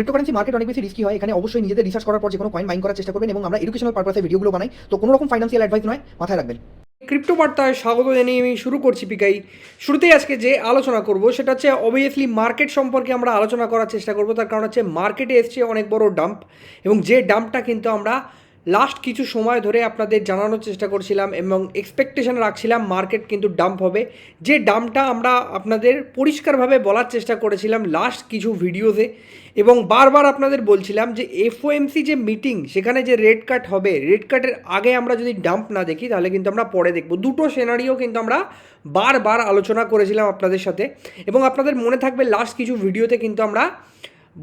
Cryptocurrency market অনেক বেশি risky হয়, এখানে অবশ্যই নিজেদের রিসার্চ করার পর যে কোনো কয়েন মাইন করার চেষ্টা করবেন এবং আমরা এডুকেশনাল পারপাসে ভিডিওগুলো বানাই। তো কোনো রকম ফাইন্যান্সিয়াল অ্যাডভাইস নয়, মাথায় রাখবেন। ক্রিপ্টো বার্তায় স্বাগত জানিয়ে আমি শুরু করছি পিকাই। শুরুতেই আজকে যে আলোচনা করব, সেটা হচ্ছে অবভিয়াসলি মার্কেট সম্পর্কে আমরা আলোচনা করার চেষ্টা করব, তার কারণ হচ্ছে মার্কেটে এসছে অনেক বড় ডাম্প এবং যে ডাম্পটা কিন্তু আমরা লাস্ট কিছু সময় ধরে আপনাদের জানানোর চেষ্টা করছিলাম এবং এক্সপেকটেশন রাখছিলাম মার্কেট কিন্তু ডাম্প হবে। যে ডাম্পটা আমরা আপনাদের পরিষ্কারভাবে বলার চেষ্টা করেছিলাম লাস্ট কিছু ভিডিওতে এবং বারবার আপনাদের বলছিলাম যে এফওএমসি যে মিটিং সেখানে যে রেড কাট হবে রেড কাটের আগে আমরা যদি ডাম্প না দেখি, তাহলে কিন্তু আমরা পরে দেখব। দুটো সেনারিও কিন্তু আমরা বারবার আলোচনা করেছিলাম আপনাদের সাথে এবং আপনাদের মনে থাকবে লাস্ট কিছু ভিডিওতে কিন্তু আমরা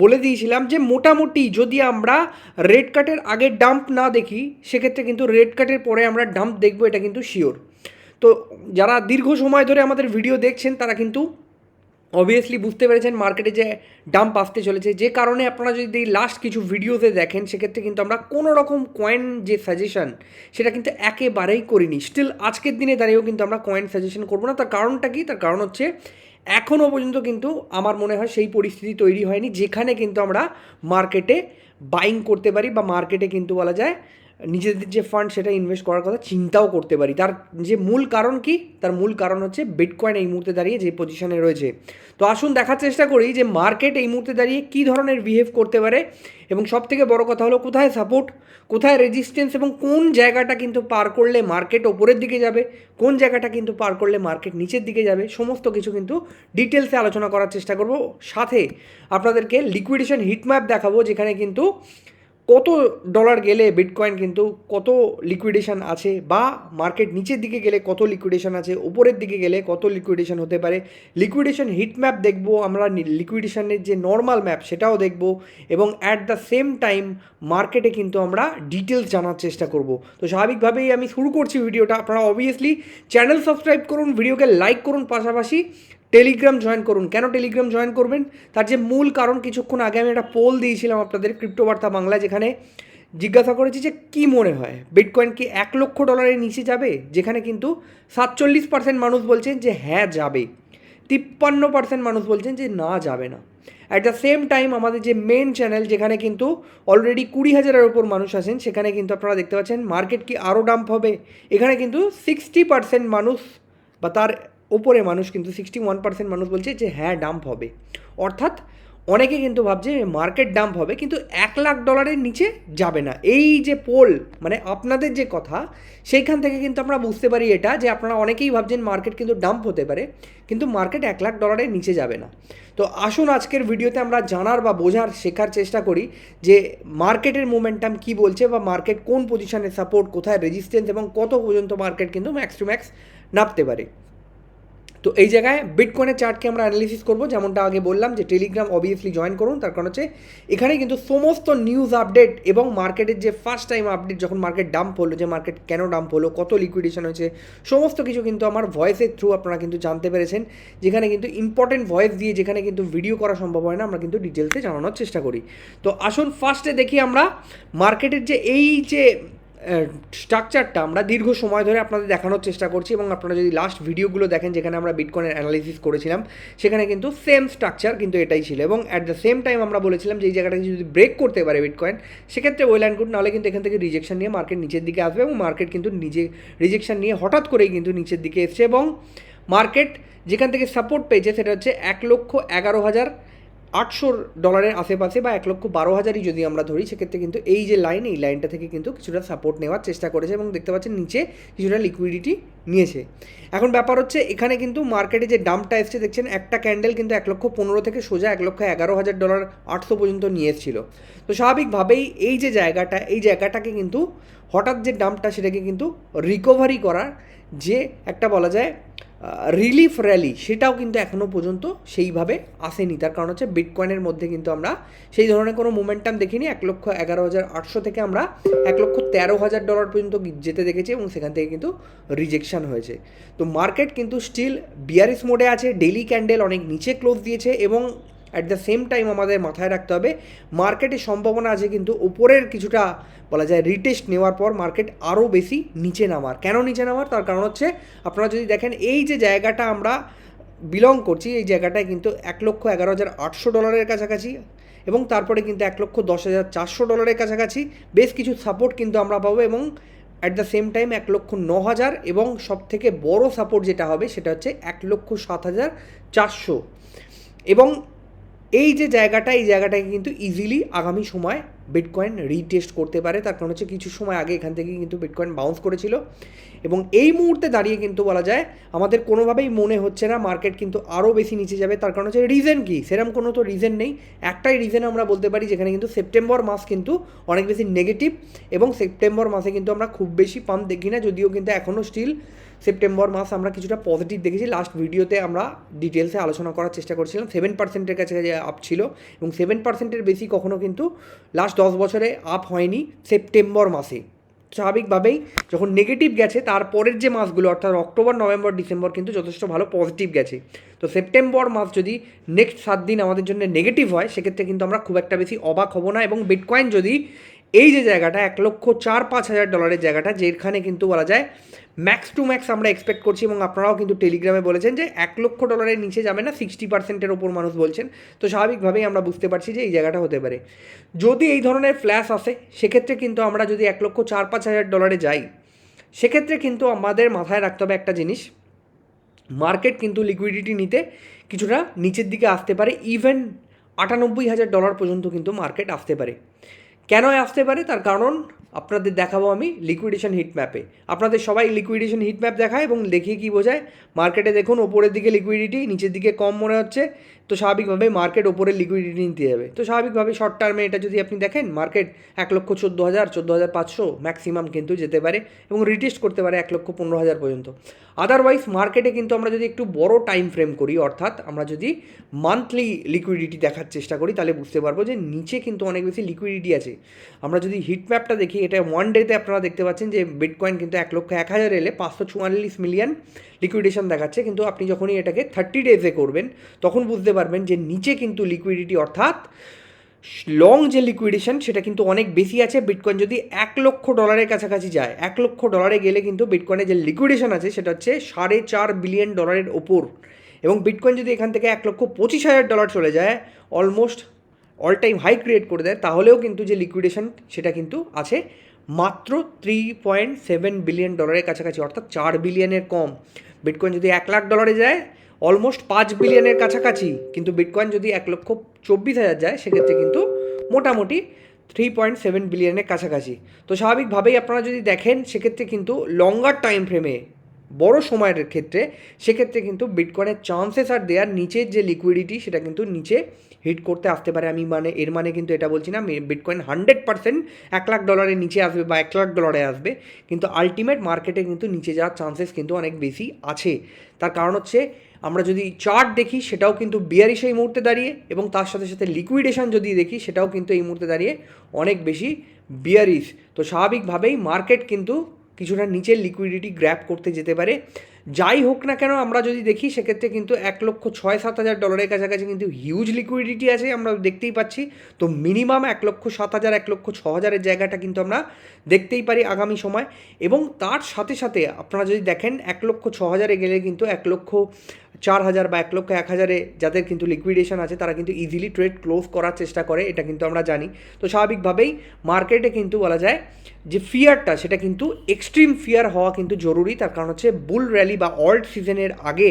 বলে দিয়েছিলাম যে মোটামুটি যদি আমরা রেড কাটের আগে ডাম্প না দেখি, সেক্ষেত্রে কিন্তু রেড কাটের পরে আমরা ডাম্প দেখব, এটা কিন্তু শিওর তো যারা দীর্ঘ সময় ধরে আমাদের ভিডিও দেখছেন, তারা কিন্তু অবভিয়াসলি বুঝতে পেরেছেন মার্কেটে যে ডাম্প আসতে চলেছে। যে কারণে আপনারা যদি লাস্ট কিছু ভিডিওতে দেখেন, সেক্ষেত্রে কিন্তু আমরা কোনো রকম কয়েন যে সাজেশন সেটা কিন্তু একেবারেই করিনি। স্টিল আজকের দিনে দাঁড়িয়েও কিন্তু আমরা কয়েন সাজেশন করব না। তার কারণটা কি? তার কারণ হচ্ছে এখনও পর্যন্ত কিন্তু আমার মনে হয় সেই পরিস্থিতি তৈরি হয়নি, যেখানে কিন্তু আমরা মার্কেটে বাইং করতে পারি বা মার্কেটে কিন্তু বলা যায় নিজেদের যে ফান্ড সেটা ইনভেস্ট করার কথা চিন্তাও করতে পারি। তার যে মূল কারণ কি? তার মূল কারণ হচ্ছে বিটকয়েন এই মুহূর্তে দাঁড়িয়ে যে পজিশনে রয়েছে। তো আসুন দেখার চেষ্টা করি যে মার্কেট এই মুহূর্তে দাঁড়িয়ে কী ধরনের বিহেভ করতে পারে। এবং সব থেকে বড় কথা হলো কোথায় সাপোর্ট কোথায় রেজিস্ট্যান্স এবং কোন জায়গাটা কিন্তু পার করলে মার্কেট ওপরের দিকে যাবে, কোন জায়গাটা কিন্তু পার করলে মার্কেট নিচের দিকে যাবে, সমস্ত কিছু কিন্তু ডিটেলসে আলোচনা করার চেষ্টা করব। সাথে আপনাদেরকে লিকুইডেশন হিটম্যাপ দেখাবো, যেখানে কিন্তু কত ডলার গেলে বিটকয়েন কিন্তু কত লিকুইডেশন আছে বা মার্কেট নিচের দিকে গেলে কত লিকুইডেশন আছে, উপরের দিকে গেলে কত লিকুইডেশন হতে পারে লিকুইডেশন হিট ম্যাপ দেখব আমরা লিকুইডেশনের যে নর্মাল ম্যাপ সেটাও দেখব এবং অ্যাট দ্য সেম টাইম মার্কেটে কিন্তু আমরা ডিটেলস জানার চেষ্টা করব। তো স্বাভাবিকভাবেই আমি শুরু করছি ভিডিওটা আপনারা অবভিয়াসলি চ্যানেল সাবস্ক্রাইব করুন ভিডিওকে লাইক করুন পাশাপাশি টেলিগ্রাম জয়েন করুন। কেন টেলিগ্রাম জয়েন করবেন? তার যে মূল কারণ, কিছুক্ষণ আগে আমি একটা পোল দিয়েছিলাম আপনাদের ক্রিপ্টো বার্তা বাংলা যেখানে জিজ্ঞাসা করেছি যে কী মনে হয়? বিটকয়েন কি এক লক্ষ ডলারের নিচে যাবে? যেখানে কিন্তু সাতচল্লিশ পার্সেন্ট মানুষ বলছেন যে হ্যাঁ যাবে। তিপ্পান্ন পার্সেন্ট মানুষ বলছেন যে না, যাবে না। অ্যাট দ্য সেম টাইম আমাদের যে মেন চ্যানেল যেখানে কিন্তু অলরেডি কুড়ি হাজারের ওপর মানুষ আছেন, সেখানে কিন্তু আপনারা দেখতে পাচ্ছেন মার্কেট কি আরও ডাম্প হবে? এখানে কিন্তু সিক্সটি পার্সেন্ট মানুষ বা তার ওপরে মানুষ কিন্তু সিক্সটি ওয়ান পার্সেন্ট মানুষ বলছে যে হ্যাঁ ডাম্প হবে। অর্থাৎ অনেকে কিন্তু ভাবছে মার্কেট ডাম্প হবে, কিন্তু এক লাখ ডলারের নিচে যাবে না। এই যে পোল মানে আপনাদের যে কথা, সেইখান থেকে কিন্তু আমরা বুঝতে পারি এটা যে আপনারা অনেকেই ভাবছেন মার্কেট কিন্তু ডাম্প হতে পারে, কিন্তু মার্কেট এক লাখ ডলারের নিচে যাবে না। তো আসুন আজকের ভিডিওতে আমরা জানার বা বোঝার, শেখার চেষ্টা করি যে মার্কেটের মোমেন্টাম কী বলছে বা মার্কেট কোন পজিশনে সাপোর্ট কোথায় রেজিস্ট্যান্স এবং কত পর্যন্ত মার্কেট কিন্তু ম্যাক্স টু ম্যাক্স নামতে পারে। তো এই জায়গায় বিটকয়েনের চার্টকে আমরা অ্যানালিসিস করব, যেমনটা আগে বললাম যে টেলিগ্রাম অবভিয়াসলি জয়েন করুন, তার কারণ হচ্ছে এখানে কিন্তু সমস্ত নিউজ আপডেট এবং মার্কেটের যে ফার্স্ট টাইম আপডেট যখন মার্কেট ডাম্প হলো, যে মার্কেট কেন ডাম্প হলো, কত লিকুইডেশন হয়েছে, সমস্ত কিছু কিন্তু আমার ভয়েসের থ্রু আপনারা কিন্তু জানতে পেরেছেন, যেখানে কিন্তু ইম্পর্টেন্ট ভয়েস দিয়ে যেখানে কিন্তু ভিডিও করা সম্ভব হয় না, আমরা কিন্তু ডিটেলসে জানানোর চেষ্টা করি। তো আসুন ফার্স্টে দেখি আমরা মার্কেটের যে এই যে স্ট্রাকচারটা আমরা দীর্ঘ সময় ধরে আপনাদের দেখানোর চেষ্টা করছি এবং আপনারা যদি লাস্ট ভিডিওগুলো দেখেন যেখানে আমরা বিটকয়েনের অ্যানালিসিস করেছিলাম, সেখানে কিন্তু সেম স্ট্রাকচার কিন্তু এটাই ছিল এবং অ্যাট দ্য সেম টাইম আমরা বলেছিলাম যে এই জায়গাটাকে যদি ব্রেক করতে পারে বিটকয়েন সেক্ষেত্রে ওয়েল অ্যান্ড গুড নাহলে কিন্তু এখান থেকে রিজেকশন নিয়ে মার্কেট নিচের দিকে আসবে এবং মার্কেট কিন্তু নিজে রিজেকশন নিয়ে হঠাৎ করেই কিন্তু নিচের দিকে এসছে এবং মার্কেট যেখান থেকে সাপোর্ট পেয়েছে সেটা হচ্ছে এক লক্ষ এগারো হাজার আটশো ডলারের আশেপাশে বা এক লক্ষ বারো হাজারই যদি আমরা ধরি, সেক্ষেত্রে কিন্তু এই যে লাইন এই লাইনটা থেকে কিন্তু কিছুটা সাপোর্ট নেওয়ার চেষ্টা করেছে এবং দেখতে পাচ্ছেন নিচে কিছুটা লিকুইডিটি নিয়েছে। এখন ব্যাপার হচ্ছে, এখানে কিন্তু মার্কেটে যে ডাম্পটা এসছে, দেখছেন একটা ক্যান্ডেল কিন্তু এক লক্ষ পনেরো থেকে সোজা এক লক্ষ এগারো হাজার ডলার আটশো পর্যন্ত নিয়ে এসেছিল। তো স্বাভাবিকভাবেই এই যে জায়গাটা, এই জায়গাটাকে কিন্তু হঠাৎ যে ডাম্পটা সেটাকে কিন্তু রিকভারি করার যে একটা বলা যায় রিলিফ র্যালি সেটাও কিন্তু এখনও পর্যন্ত সেইভাবে আসেনি। তার কারণ হচ্ছে বিটকয়েনের মধ্যে কিন্তু আমরা সেই ধরনের কোনো মোমেন্টাম দেখিনি। এক লক্ষ এগারো হাজার আটশো থেকে আমরা এক লক্ষ তেরো হাজার ডলার পর্যন্ত যেতে দেখেছি এবং সেখান থেকে কিন্তু রিজেকশান হয়েছে। তো মার্কেট কিন্তু স্টিল বিয়ারিস মোডে আছে। ডেলি ক্যান্ডেল অনেক নিচে ক্লোজ দিয়েছে এবং অ্যাট দ্য সেম টাইম আমাদের মাথায় রাখতে হবে মার্কেটের সম্ভাবনা আছে কিন্তু ওপরের কিছুটা বলা যায় রিটেস্ট নেওয়ার পর মার্কেট আরও বেশি নিচে নামার। কেন নিচে নামার? তার কারণ হচ্ছে, আপনারা যদি দেখেন, এই যে জায়গাটা আমরা বিলং করছি, এই জায়গাটায় কিন্তু এক লক্ষ এগারো হাজার আটশো ডলারের কাছাকাছি এবং তারপরে কিন্তু এক লক্ষ দশ হাজার চারশো ডলারের কাছাকাছি বেশ কিছু সাপোর্ট কিন্তু আমরা পাবো এবং অ্যাট দ্য সেম টাইম এক লক্ষ ন হাজার এবং সব থেকে বড় সাপোর্ট যেটা হবে সেটা হচ্ছে এক লক্ষ সাত হাজার চারশো। এবং এই যে জায়গাটা, এই জায়গাটাকে কিন্তু ইজিলি আগামী সময় বিটকয়েন রিটেস্ট করতে পারে। তার কারণ হচ্ছে কিছু সময় আগে এখান থেকে কিন্তু বিটকয়েন বাউন্স করেছিল। এবং এই মুহূর্তে দাঁড়িয়ে কিন্তু বলা যায়, আমাদের কোনোভাবেই মনে হচ্ছে না মার্কেট কিন্তু আরও বেশি নিচে যাবে। তার কারণ হচ্ছে রিজন কী? সেরকম কোনো তো রিজন নেই। একটাই রিজন আমরা বলতে পারি, যেখানে কিন্তু সেপ্টেম্বর মাস কিন্তু অনেক বেশি নেগেটিভ এবং সেপ্টেম্বর মাসে কিন্তু আমরা খুব বেশি পাম্প দেখি না, যদিও কিন্তু এখনও স্টিল সেপ্টেম্বর মাস আমরা কিছুটা পজিটিভ দেখেছি। লাস্ট ভিডিওতে আমরা ডিটেলসে আলোচনা করার চেষ্টা করছিলাম। সেভেন পার্সেন্টের কাছে আপ ছিল এবং সেভেন পার্সেন্টের বেশি কখনো কিন্তু লাস্ট দশ বছরে আপ হয়নি সেপ্টেম্বর মাসে। স্বাভাবিকভাবেই যখন নেগেটিভ গেছে, তারপরের যে মাসগুলো, অর্থাৎ অক্টোবর নভেম্বর ডিসেম্বর কিন্তু যথেষ্ট ভালো পজিটিভ গেছে। তো সেপ্টেম্বর মাস যদি নেক্সট সাত দিন আমাদের জন্য নেগেটিভ হয়, সেক্ষেত্রে কিন্তু আমরা খুব একটা বেশি অবাক হব না এবং বিটকয়েন যদি এই যে জায়গাটা এক লক্ষ চার পাঁচ হাজার ডলারের জায়গাটা, যেখানে কিন্তু বলা যায় ম্যাক্স টু ম্যাক্স আমরা এক্সপেক্ট করছি এবং আপনারাও কিন্তু টেলিগ্রামে বলেছেন যে এক লক্ষ ডলারের নিচে যাবে না সিক্সটি পার্সেন্টের ওপর মানুষ বলছেন। তো স্বাভাবিকভাবেই আমরা বুঝতে পারছি যে এই জায়গাটা হতে পারে। যদি এই ধরনের ফ্ল্যাশ আসে, সেক্ষেত্রে কিন্তু আমরা যদি এক লক্ষ চার পাঁচ হাজার ডলারে যাই, সেক্ষেত্রে কিন্তু আমাদের মাথায় রাখতে হবে একটা জিনিস। মার্কেট কিন্তু লিকুইডিটি নিতে কিছুটা নিচের দিকে আসতে পারে ইভেন আটানব্বই হাজার ডলার পর্যন্ত কিন্তু মার্কেট আসতে পারে। কেন আসতে পারে তার কারণ আপনাদের দেখাবো আমি লিকুইডেশন হিট ম্যাপে আপনাদের সবাই লিকুইডেশন হিট ম্যাপ দেখায় এবং দেখিয়ে কী বোঝায়? মার্কেটে দেখুন, ওপরের দিকে লিকুইডিটি নিচের দিকে কম মনে হচ্ছে, তো স্বাভাবিকভাবে মার্কেট ওপরের লিকুইডিটি নিতে যাবে তো স্বাভাবিকভাবে শর্ট টার্মে এটা যদি আপনি দেখেন মার্কেট এক লক্ষ চোদ্দ হাজার চোদ্দ হাজার পাঁচশো ম্যাক্সিমাম কিন্তু যেতে পারে এবং রিটেস্ট করতে পারে এক লক্ষ পনেরো হাজার পর্যন্ত। আদারওয়াইজ মার্কেটে কিন্তু আমরা যদি একটু বড় টাইম ফ্রেম করি, অর্থাৎ আমরা যদি মান্থলি লিকুইডিটি দেখার চেষ্টা করি, তাহলে বুঝতে পারব যে নিচে কিন্তু অনেক বেশি লিকুইডিটি আছে। আমরা যদি হিট ম্যাপটা দেখি এটা ওয়ান ডেতে আপনারা দেখতে পাচ্ছেন যে বিটকয়েন কিন্তু এক লক্ষ এক হাজার এলে পাঁচশো চুয়াল্লিশ মিলিয়ন লিকুইডেশন দেখাচ্ছে। কিন্তু আপনি যখনই এটাকে থার্টি ডেজে করবেন, তখন বুঝতে পারবেন যে নিচে কিন্তু লিকুইডিটি অর্থাৎ লং যে লিকুইডেশন সেটা কিন্তু অনেক বেশি আছে। বিটকয়েন যদি এক লক্ষ ডলারের কাছাকাছি যায়, এক লক্ষ ডলারে গেলে কিন্তু বিটকয়েনের যে লিকুইডেশন আছে, সেটা হচ্ছে সাড়ে চার বিলিয়ন ডলারের ওপর। এবং বিটকয়েন যদি এখান থেকে এক লক্ষ পঁচিশ হাজার ডলার চলে যায় almost all time high create করে দেয়, তাহলেও কিন্তু যে লিকুইডেশন সেটা কিন্তু আছে মাত্র থ্রি পয়েন্ট সেভেন বিলিয়ন ডলারের কাছাকাছি, অর্থাৎ চার বিলিয়নের কম। বিটকয়েন যদি এক লাখ ডলারে যায় অলমোস্ট পাঁচ বিলিয়নের কাছাকাছি, কিন্তু বিটকয়েন যদি এক লক্ষ চব্বিশ হাজার যায়, সেক্ষেত্রে কিন্তু মোটামুটি থ্রি পয়েন্ট সেভেন বিলিয়নের কাছাকাছি। তো স্বাভাবিকভাবেই আপনারা যদি দেখেন, সেক্ষেত্রে কিন্তু লঙ্গার টাইম ফ্রেমে বড় সময়ের ক্ষেত্রে, সেক্ষেত্রে কিন্তু বিটকয়েনের চান্সেস আর দেওয়ার নিচের যে লিকুইডিটি সেটা কিন্তু নিচে হিট করতে আসতে পারে। আমি মানে এর মানে কিন্তু এটা বলছি না বিটকয়েন হান্ড্রেড পার্সেন্ট এক লাখ ডলারের নিচে আসবে বা এক লাখ ডলারে আসবে। কিন্তু আলটিমেট মার্কেটে কিন্তু নিচে যাওয়ার চান্সেস কিন্তু অনেক বেশি আছে। তার কারণ হচ্ছে, আমরা যদি চার্ট দেখি, সেটাও কিন্তু বিয়ারিশ এই মুহূর্তে দাঁড়িয়ে এবং তার সাথে সাথে লিকুইডেশন যদি দেখি, সেটাও কিন্তু এই মুহূর্তে দাঁড়িয়ে অনেক বেশি বিয়ারিশ তো স্বাভাবিকভাবেই মার্কেট কিন্তু কিছুটা নিচের লিকুইডিটি গ্র্যাপ করতে যেতে পারে। যাই হোক না কেন, আমরা যদি দেখি, সেক্ষেত্রে কিন্তু এক লক্ষ ছয় সাত হাজার ডলারের কাছাকাছি কিন্তু হিউজ লিকুইডিটি আছে, আমরা দেখতেই পাচ্ছি। তো মিনিমাম এক লক্ষ সাত হাজার, এক লক্ষ ছ হাজারের জায়গাটা কিন্তু আমরা দেখতেই পারি আগামী সময়। এবং তার সাথে সাথে আপনারা যদি দেখেন, এক লক্ষ ছ হাজারে গেলে কিন্তু এক লক্ষ চার হাজার বা এক লক্ষ, এক হাজারে যাদের কিন্তু লিকুইডেশন আছে, তারা কিন্তু ইজিলি ট্রেড ক্লোজ করার চেষ্টা করে, এটা কিন্তু আমরা জানি। তো স্বাভাবিকভাবেই মার্কেটে কিন্তু বলা যায় যে ফিয়ারটা সেটা কিন্তু এক্সট্রিম ফিয়ার হওয়া কিন্তু জরুরি। তার কারণ হচ্ছে বুল র্যালি বা অল্ড সিজনের আগে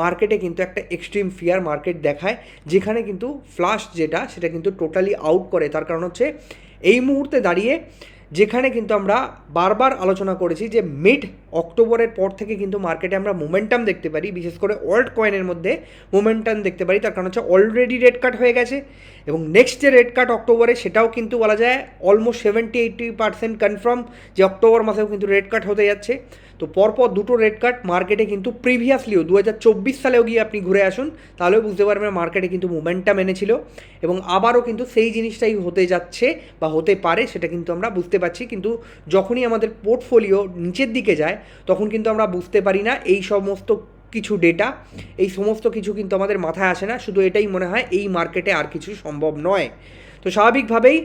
মার্কেটে কিন্তু একটা এক্সট্রিম ফিয়ার মার্কেট দেখায়, যেখানে কিন্তু ফ্লাশ যেটা, সেটা কিন্তু টোটালি আউট করে। তার কারণ হচ্ছে এই মুহূর্তে দাঁড়িয়ে যেখানে কিন্তু আমরা বারবার আলোচনা করেছি যে মিড অক্টোবরের পর থেকে কিন্তু মার্কেটে আমরা মোমেন্টাম দেখতে পারি, বিশেষ করে ওল্ড কয়েনের মধ্যে মোমেন্টাম দেখতে পারি। তার কারণ হচ্ছে অলরেডি রেড কাট হয়ে গেছে এবং নেক্সট যে রেড কাট অক্টোবরে সেটাও কিন্তু বলা যায় almost seventy eighty percent confirm যে অক্টোবর মাসেও কিন্তু রেড কাট হতে যাচ্ছে। তো পরপর দুটো রেড কার্ড মার্কেটে কিন্তু প্রিভিয়াসলিও দু হাজার চব্বিশ সালেও গিয়ে আপনি ঘুরে আসুন, তাহলেও বুঝতে পারবেন মার্কেটে কিন্তু মোমেন্টাম এনেছিল এবং আবারও কিন্তু সেই জিনিসটাই হতে যাচ্ছে বা হতে পারে সেটা কিন্তু আমরা বুঝতে পারছি। কিন্তু যখনই আমাদের পোর্টফোলিও নিচের দিকে যায়, তখন কিন্তু আমরা বুঝতে পারি না এই সমস্ত কিছু ডেটা এই সমস্ত কিছু কিন্তু আমাদের মাথায় আসে না, শুধু এটাই মনে হয় এই মার্কেটে আর কিছু সম্ভব নয়। তো স্বাভাবিকভাবেই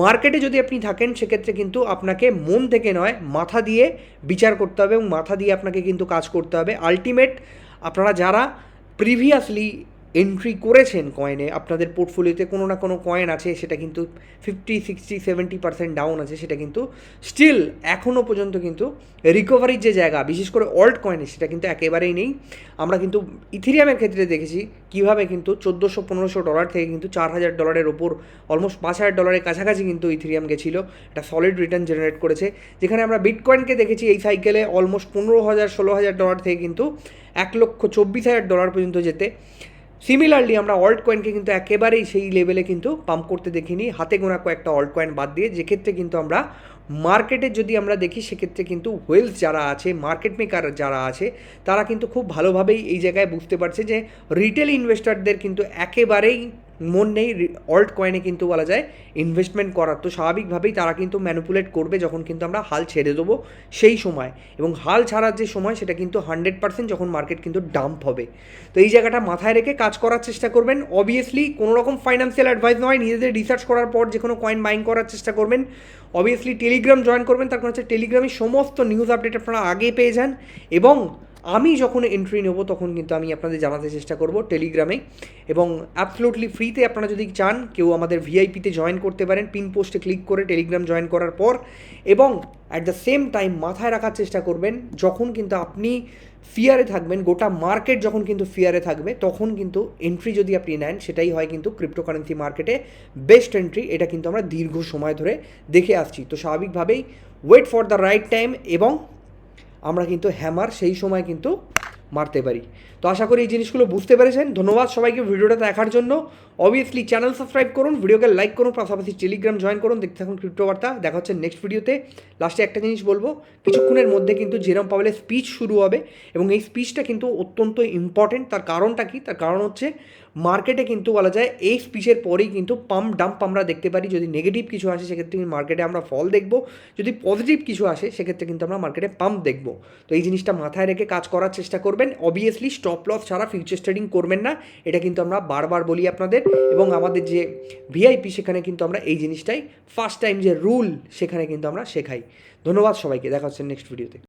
মার্কেটে যদি আপনি থাকেন, সেক্ষেত্রে কিন্তু আপনাকে মন থেকে নয়, মাথা দিয়ে বিচার করতে হবে এবং মাথা দিয়ে আপনাকে কিন্তু কাজ করতে হবে। আলটিমেট আপনারা যারা প্রিভিয়াসলি এন্ট্রি করেছেন কয়েনে আপনাদের পোর্টফোলিওতে কোনো না কোনো কয়েন আছে, সেটা কিন্তু fifty sixty seventy percent down আছে, সেটা কিন্তু স্টিল এখনও পর্যন্ত কিন্তু রিকভারির যে জায়গা, বিশেষ করে অল্ট কয়েনে সেটা কিন্তু একেবারেই নেই। আমরা কিন্তু ইথিরিয়ামের ক্ষেত্রে দেখেছি, কীভাবে কিন্তু চোদ্দোশো, পনেরোশো ডলার থেকে কিন্তু চার হাজার ডলারের ওপর অলমোস্ট পাঁচ হাজার ডলারের কাছাকাছি কিন্তু ইথিরিয়াম গেছিল। একটা সলিড রিটার্ন জেনারেট করেছে। যেখানে আমরা বিটকয়েনকে দেখেছি, এই সাইকেলে অলমোস্ট পনেরো হাজার, ষোলো হাজার ডলার থেকে কিন্তু এক লক্ষ চব্বিশ হাজার ডলার পর্যন্ত যেতে। সিমিলারলি আমরা অল্ট কয়েনকে কিন্তু একেবারেই সেই লেভেলে কিন্তু পাম্প করতে দেখিনি। হাতে গোনা কয়েকটা অল্ট কয়েন বাদ দিয়ে যেক্ষেত্রে কিন্তু আমরা মার্কেটে যদি আমরা দেখি, সেক্ষেত্রে কিন্তু ওয়েলস যারা আছে মার্কেট মেকার যারা আছে, তারা কিন্তু খুব ভালোভাবেই এই জায়গায় বুঝতে পারছে যে রিটেল ইনভেস্টরদের কিন্তু একেবারেই মন নেই অল্ট কয়েনে কিন্তু বলা যায় ইনভেস্টমেন্ট করার। তো স্বাভাবিকভাবেই তারা কিন্তু ম্যানুপুলেট করবে যখন কিন্তু আমরা হাল ছেড়ে দেবো সেই সময়। এবং হাল ছাড়ার যে সময়, সেটা কিন্তু হান্ড্রেড পার্সেন্ট যখন মার্কেট কিন্তু ডাম্প হবে। তো এই জায়গাটা মাথায় রেখে কাজ করার চেষ্টা করবেন। অবভিয়াসলি কোনো রকম ফাইন্যান্সিয়াল অ্যাডভাইস নয়, নিজেদের রিসার্চ করার পর যে কোনো কয়েন বাইং করার চেষ্টা করবেন। অবভিয়াসলি টেলিগ্রাম জয়েন করবেন। তার কারণ হচ্ছে টেলিগ্রামের সমস্ত নিউজ আপডেট আপনারা আগে পেয়ে যান। এবং আমি যখন এন্ট্রি নেব, তখন কিন্তু আমি আপনাদের জানাতে চেষ্টা করব টেলিগ্রামে এবং অ্যাবসলুটলি ফ্রিতে আপনারা যদি চান, কেউ আমাদের ভিআইপিতে জয়েন করতে পারেন। পিন পোস্টে ক্লিক করে টেলিগ্রাম জয়েন করার পর এবং অ্যাট দ্য সেম টাইম মাথায় রাখার চেষ্টা করবেন, যখন কিন্তু আপনি ফিয়ারে থাকবেন, গোটা মার্কেট যখন কিন্তু ফিয়ারে থাকবে, তখন কিন্তু এন্ট্রি যদি আপনি নেন, সেটাই হয় কিন্তু ক্রিপ্টোকারেন্সি মার্কেটে বেস্ট এন্ট্রি এটা কিন্তু আমরা দীর্ঘ সময় ধরে দেখে আসছি। তো স্বাভাবিকভাবেই wait for the right time এবং আমরা কিন্তু হ্যামার সেই সময় কিন্তু মারতে পারি। তো আশা করি এই জিনিসগুলো বুঝতে পেরেছেন। ধন্যবাদ সবাইকে ভিডিওটা দেখার জন্য। অবভিয়াসলি চ্যানেল সাবস্ক্রাইব করুন, ভিডিওকে লাইক করুন, পাশাপাশি টেলিগ্রাম জয়েন করুন। দেখতে থাকুন ক্রিপ্টো বার্তা দেখা হচ্ছে নেক্সট ভিডিওতে লাস্টে একটা জিনিস বলব, কিছুক্ষণের মধ্যে কিন্তু জেরম পাওয়েলের স্পিচ শুরু হবে এবং এই স্পিচটা কিন্তু অত্যন্ত ইম্পর্টেন্ট তার কারণটা কি? তার কারণ হচ্ছে মার্কেটে কিন্তু বলা যায়, এই স্পিচের পরেই কিন্তু পাম্প ডাম্প আমরা দেখতে পারি। যদি নেগেটিভ কিছু আসে, সেক্ষেত্রে মার্কেটে আমরা ফল দেখব। যদি পজিটিভ কিছু আসে, সেক্ষেত্রে কিন্তু আমরা মার্কেটে পাম্প দেখব। তো এই জিনিসটা মাথায় রেখে কাজ করার চেষ্টা করবেন। অবভিয়াসলি স্টপ লস ছাড়া ফিউচার ট্রেডিং করবেন না। এটা কিন্তু আমরা বারবার বলি আপনাদের। এবং আমাদের যে ভিআইপি সেখানে কিন্তু আমরা এই জিনিসটাই ফার্স্ট টাইম যে রুল সেখানে কিন্তু আমরা শেখাই। ধন্যবাদ সবাইকে। দেখা হচ্ছে নেক্সট ভিডিওতে